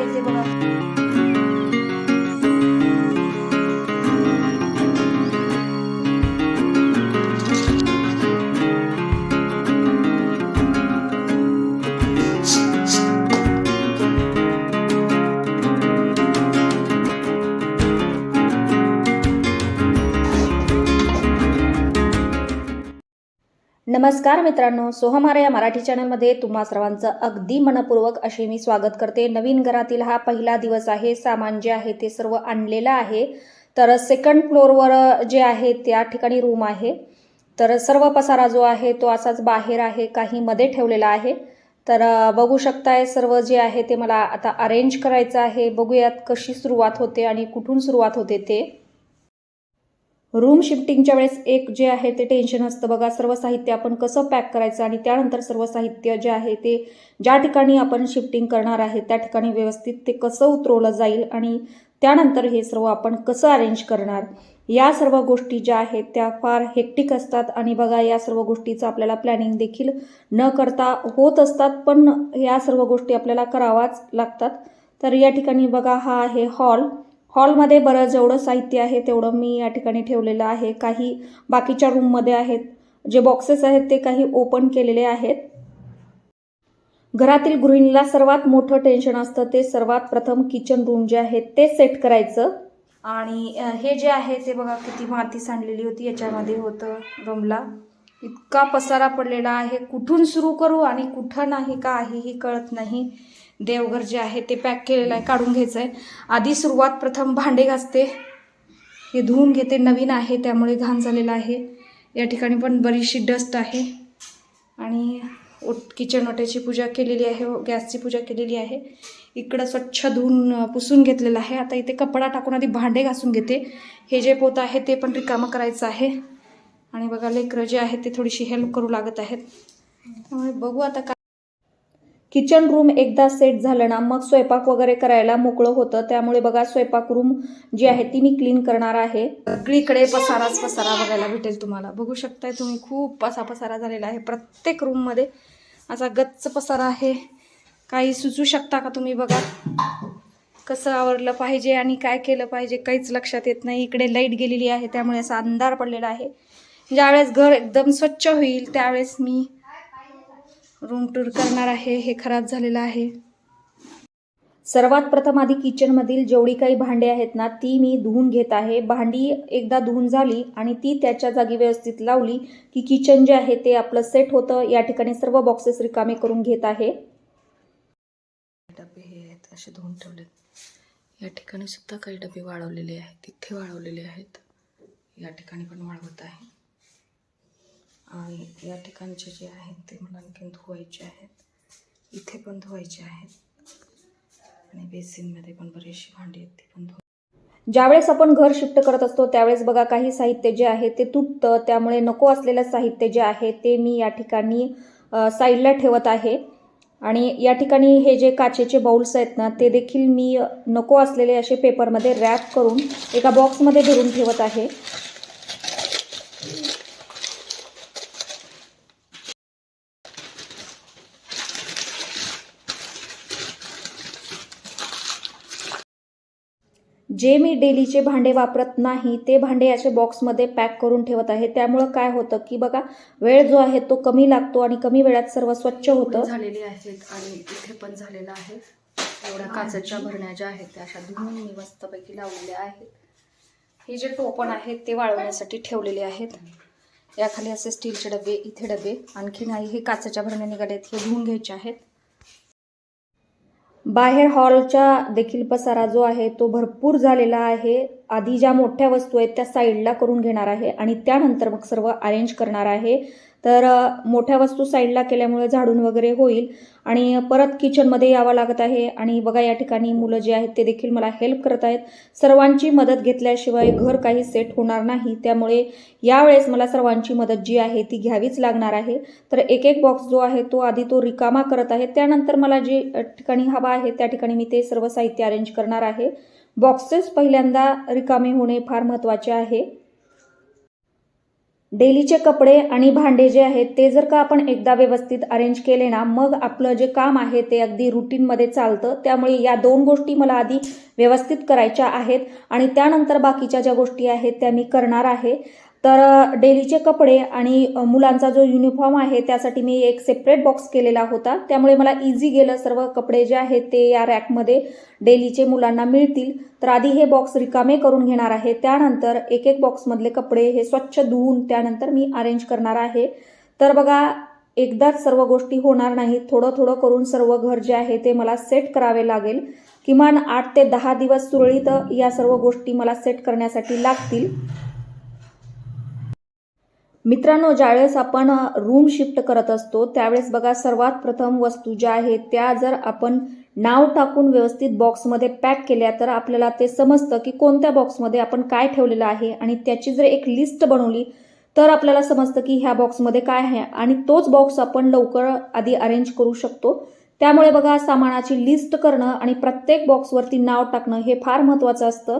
आहे नमस्कार मित्रांनो सोहमारा या मराठी चॅनलमध्ये तुम्हा सर्वांचं अगदी मनपूर्वक असे मी स्वागत करते. नवीन घरातील हा पहिला दिवस आहे सामान जे आहे ते सर्व आणलेलं आहे. तर सेकंड फ्लोअरवर जे आहे त्या ठिकाणी रूम आहे. तर सर्व पसारा जो आहे तो असाच बाहेर आहे काही मध्ये ठेवलेला आहे. तर बघू शकताय सर्व जे आहे ते मला आता अरेंज करायचं आहे. बघूयात कशी सुरुवात होते आणि कुठून सुरुवात होते ते. रूम शिफ्टिंगच्या वेळेस एक जे आहे ते टेन्शन असतं. बघा सर्व साहित्य आपण कसं पॅक करायचं आणि त्यानंतर सर्व साहित्य जे आहे ते ज्या ठिकाणी आपण शिफ्टिंग करणार आहे त्या ठिकाणी व्यवस्थित ते कसं उतरवलं जाईल आणि त्यानंतर हे सर्व आपण कसं अरेंज करणार? या सर्व गोष्टी ज्या आहेत त्या फार हेक्टिक असतात आणि बघा या सर्व गोष्टीचं आपल्याला प्लॅनिंग देखील न करता होत असतात पण या सर्व गोष्टी आपल्याला करावाच लागतात. तर या ठिकाणी बघा हा आहे हॉल हॉलमध्ये बरं जेवढं साहित्य आहे तेवढं मी या ठिकाणी ठेवलेलं आहे. काही बाकीच्या रूममध्ये आहेत. जे बॉक्सेस आहेत ते काही ओपन केलेले आहेत. घरातील गृहिणीला सर्वात मोठं टेन्शन असतं. ते सर्वात प्रथम किचन रूम जे आहे ते सेट करायचं. आणि हे जे आहे ते बघा किती माती सांडलेली होती. याच्यामध्ये होतं गमला इतका पसारा पडलेला आहे. कुठून सुरू करू आणि कुठं नाही का आहेही कळत नाही. देवघर जे आहे ते पॅक केलेलं आहे काढून घ्यायचं आहे आधी सुरुवात प्रथम भांडे घासते. हे धुवून घेते नवीन आहे त्यामुळे घाण झालेलं आहे. या ठिकाणी पण बरीचशी डस्ट आहे. आणि ओट किचन ओट्याची पूजा केलेली आहे गॅसची पूजा केलेली आहे. इकडं स्वच्छ धुवून पुसून घेतलेलं आहे. आता इथे कपडा टाकून आधी भांडे घासून घेते. हे जे पोतं आहे ते पण रिकामं करायचं आहे. आणि बघा लेकरं जे आहेत ते थोडीशी हेल्प करू लागत आहेत. त्यामुळे बघू आता काय किचन रूम एकदा सेट झालं ना मग स्वयंपाक वगैरे करायला मोकळं होतं. त्यामुळे बघा स्वयंपाक रूम जी आहे ती मी क्लीन करणार आहे. सगळीकडे पसाराच पसारा बघायला भेटेल तुम्हाला. बघू शकताय तुम्ही खूप असा पसारा झालेला आहे प्रत्येक रूममध्ये असा गच्च पसारा आहे. काही सुचू शकता का तुम्ही बघा? कसं आवरलं पाहिजे आणि काय केलं पाहिजे काहीच लक्षात येत नाही. इकडे लाइट गेलेली आहे त्यामुळे असा अंधार पडलेला आहे. ज्यावेळेस घर एकदम स्वच्छ होईल त्यावेळेस मी रूम टूर करणार आहे हे खराब झालेलं आहे. सर्वात प्रथम आधी किचनमधील जेवढी काही भांडी आहेत ना ती मी धुवून घेत आहे. भांडी एकदा धुवून झाली आणि ती त्याच्या जागी व्यवस्थित लावली की किचन जे आहे ते आपलं सेट होतं. या ठिकाणी सर्व बॉक्सेस रिकामे करून घेत आहे. डबे हे आहेत असे धुवून ठेवले या ठिकाणी सुद्धा काही डबे वाळवलेले आहेत तिथे वाळवलेले आहेत. या ठिकाणी पण वाळवत आहे. आणि या ठिकाणचे जे आहेत ते मला आणखीन धुवायचे आहेत. इथे पण धुवायचे आहेत. आणि बेसिनमध्ये पण बरीचशी भांडी आहेत ती पण धु ज्यावेळेस आपण घर शिफ्ट करत असतो त्यावेळेस बघा काही साहित्य जे आहे ते तुटतं त्यामुळे नको असलेलं साहित्य जे आहे ते मी या ठिकाणी साईडला ठेवत आहे. आणि या ठिकाणी हे जे काचेचे बाउल्स आहेत ना ते देखील मी नको असलेले असे पेपरमध्ये रॅप करून एका बॉक्समध्ये भरून ठेवत आहे. जे मी डेलीचे भांडे वापरत नाही ते भांडे असे बॉक्समध्ये पॅक करून ठेवत आहे. त्यामुळं काय होतं की बघा वेळ जो आहे तो कमी लागतो आणि कमी वेळात सर्व स्वच्छ होतं. झालेले आहेत आणि इथे पण झालेलं आहे. एवढ्या काचेच्या भरण्या ज्या आहेत त्या अशा धुवून मी मस्तपैकी लावलेल्या आहेत. हे जे टोपण आहेत ते वाळवण्यासाठी ठेवलेले आहेत. याखाली असे स्टीलचे डबे इथे डबे. आणखी नाही हे काचेच्या भरण्या निघाले आहेत हे धुवून घ्यायचे आहेत. बाहेर हॉलच्या देखील पसारा जो आहे तो भरपूर झालेला आहे. आधी ज्या मोठ्या वस्तू आहेत त्या साईडला करून घेणार आहे आणि त्यानंतर मग सर्व अरेंज करणार आहे. तर मोठ्या वस्तू साईडला केल्यामुळे झाडून वगैरे होईल आणि परत किचनमध्ये यावं लागत आहे. आणि बघा या ठिकाणी मुलं जे आहेत ते देखील मला हेल्प करत आहेत. सर्वांची मदत घेतल्याशिवाय घर काही सेट होणार नाही. त्यामुळे यावेळेस मला सर्वांची मदत जी आहे ती घ्यावीच लागणार आहे. तर एक एक बॉक्स जो आहे तो आधी तो रिकामा करत आहे. त्यानंतर मला जे ठिकाणी हवा आहे त्या ठिकाणी मी ते सर्व साहित्य अरेंज करणार आहे. बॉक्सेस पहिल्यांदा रिकामे होणे फार महत्त्वाचे आहे. डेलीचे कपडे आणि भांडे जे आहेत ते जर का आपण एकदा व्यवस्थित अरेंज केले ना मग आपलं जे काम आहे ते अगदी रुटीनमध्ये चालतं. त्यामुळे या दोन गोष्टी मला आधी व्यवस्थित करायच्या आहेत आणि त्यानंतर बाकीच्या ज्या गोष्टी आहेत त्या मी करणार आहे. तर डेलीचे कपडे आणि मुलांचा जो युनिफॉर्म आहे त्यासाठी मी एक सेपरेट बॉक्स केलेला होता. त्यामुळे मला इझी गेलं सर्व कपडे जे आहेत ते या रॅकमध्ये डेलीचे मुलांना मिळतील. तर आधी हे बॉक्स रिकामे करून घेणार आहे. त्यानंतर एक एक बॉक्समधले कपडे हे स्वच्छ धुवून त्यानंतर मी अरेंज करणार आहे. तर बघा एकदाच सर्व गोष्टी होणार नाहीत. थोडं थोडं करून सर्व घर जे आहे ते मला सेट करावे लागेल. किमान आठ ते दहा दिवस सुरळीत या सर्व गोष्टी मला सेट करण्यासाठी लागतील. मित्रांनो ज्यावेळेस आपण रूम शिफ्ट करत असतो त्यावेळेस बघा सर्वात प्रथम वस्तू ज्या आहेत त्या जर आपण नाव टाकून व्यवस्थित बॉक्समध्ये पॅक केल्या तर आपल्याला ते समजतं की कोणत्या बॉक्समध्ये आपण काय ठेवलेलं आहे आणि त्याची जर एक लिस्ट बनवली तर आपल्याला समजतं की ह्या बॉक्समध्ये काय आहे आणि तोच बॉक्स आपण लवकर आधी अरेंज करू शकतो. त्यामुळे बघा सामानाची लिस्ट करणं आणि प्रत्येक बॉक्सवरती नाव टाकणं हे फार महत्त्वाचं असतं.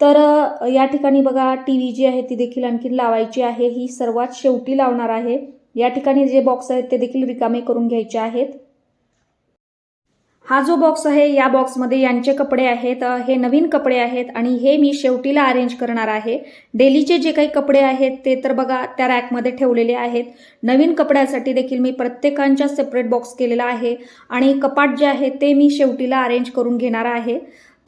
तर या ठिकाणी बघा टी व्ही जी आहे ती देखील आणखी लावायची आहे. ही सर्वात शेवटी लावणार आहे. या ठिकाणी जे बॉक्स आहेत ते देखील रिकामे करून घ्यायचे आहेत. हा जो बॉक्स आहे या बॉक्समध्ये यांचे कपडे आहेत हे नवीन कपडे आहेत आणि हे मी शेवटीला अरेंज करणार आहे. डेलीचे जे काही कपडे आहेत ते तर बघा त्या रॅकमध्ये ठेवलेले आहेत. नवीन कपड्यासाठी देखील मी प्रत्येकांच्या सेपरेट बॉक्स केलेला आहे आणि कपाट जे आहे ते मी शेवटीला अरेंज करून घेणार आहे.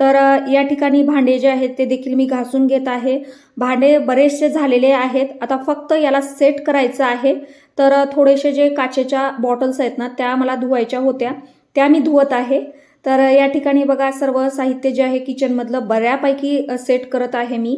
तर या ठिकाणी भांडे जे आहेत ते देखील मी घासून घेत आहे भांडे बरेचसे झालेले आहेत आता फक्त याला सेट करायचं आहे तर थोडेसे जे काचेच्या बॉटल्स आहेत ना त्या मला धुवायच्या होत्या त्या मी धुवत आहे तर या ठिकाणी बघा सर्व साहित्य जे आहे किचनमधलं बऱ्यापैकी सेट करत आहे मी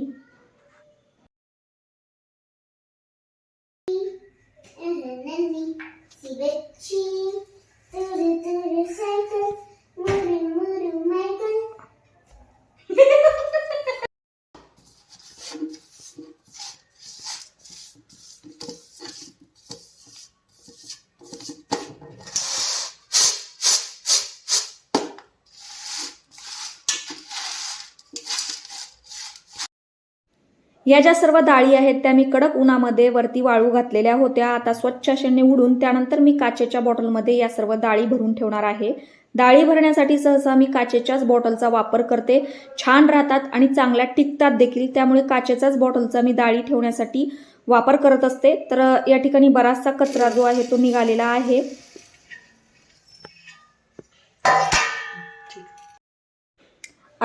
या ज्या सर्व डाळी आहेत त्या मी कडक उन्हामध्ये वरती वाळू घातलेल्या होत्या. आता स्वच्छ असे निवडून त्यानंतर मी काचेच्या बॉटलमध्ये या सर्व डाळी भरून ठेवणार आहे. डाळी भरण्यासाठी सहसा मी काचेच्याच बॉटलचा वापर करते. छान राहतात आणि चांगल्या टिकतात देखील. त्यामुळे काचेच्याच बॉटलचा मी डाळी ठेवण्यासाठी वापर करत असते. तर या ठिकाणी बराचसा कचरा जो आहे तो निघालेला आहे.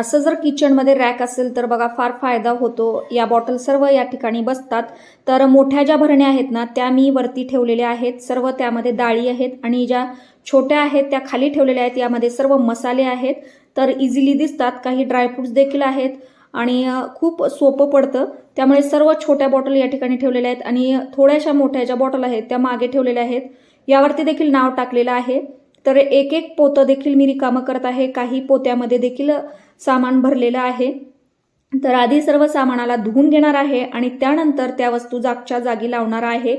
असं जर किचनमध्ये रॅक असेल तर बघा फार फायदा होतो. या बॉटल सर्व या ठिकाणी बसतात. तर मोठ्या ज्या भरण्या आहेत ना त्या मी वरती ठेवलेल्या आहेत. सर्व त्यामध्ये डाळी आहेत आणि ज्या छोट्या आहेत त्या खाली ठेवलेल्या आहेत. यामध्ये सर्व मसाले आहेत. तर इझिली दिसतात. काही ड्रायफ्रुट्स देखील आहेत. आणि खूप सोपं पडतं. त्यामुळे सर्व छोट्या बॉटल या ठिकाणी ठेवलेल्या आहेत. आणि थोड्याशा मोठ्या ज्या बॉटल आहेत त्या मागे ठेवलेल्या आहेत. यावरती देखील नाव टाकलेलं आहे. तर एक एक पोतं देखील मी रिकामं करत आहे. काही पोत्यामध्ये देखील सामान भरलेलं आहे. तर आधी सर्व सामानाला धुवून घेणार आहे आणि त्यानंतर त्या वस्तू जागच्या जागी लावणार आहे.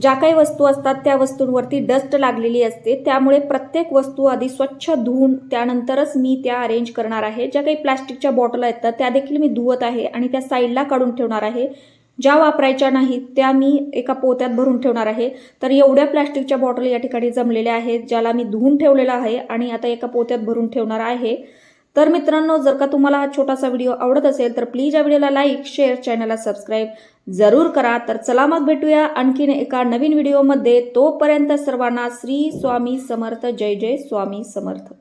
ज्या काही वस्तू असतात त्या वस्तूंवरती डस्ट लागलेली असते. त्यामुळे प्रत्येक वस्तू आधी स्वच्छ धुवून त्यानंतरच मी त्या अरेंज करणार आहे. ज्या काही प्लास्टिकच्या बॉटल आहेत तर त्या देखील मी धुवत आहे आणि त्या साईडला काढून ठेवणार आहे. ज्या वापरायच्या नाहीत त्या मी एका पोत्यात भरून ठेवणार आहे. तर एवढ्या प्लास्टिकच्या बॉटल या ठिकाणी जमलेल्या आहेत ज्याला मी धुवून ठेवलेला आहे आणि आता एका पोत्यात भरून ठेवणार आहे. तर मित्रांनो जर का तुम्हाला हा छोटासा व्हिडिओ आवडत असेल तर प्लीज या व्हिडिओला लाईक शेअर चॅनलला सबस्क्राईब जरूर करा. तर चला मग भेटूया आणखीन एका नवीन व्हिडिओमध्ये. तोपर्यंत सर्वांना श्री स्वामी समर्थ. जय जय स्वामी समर्थ.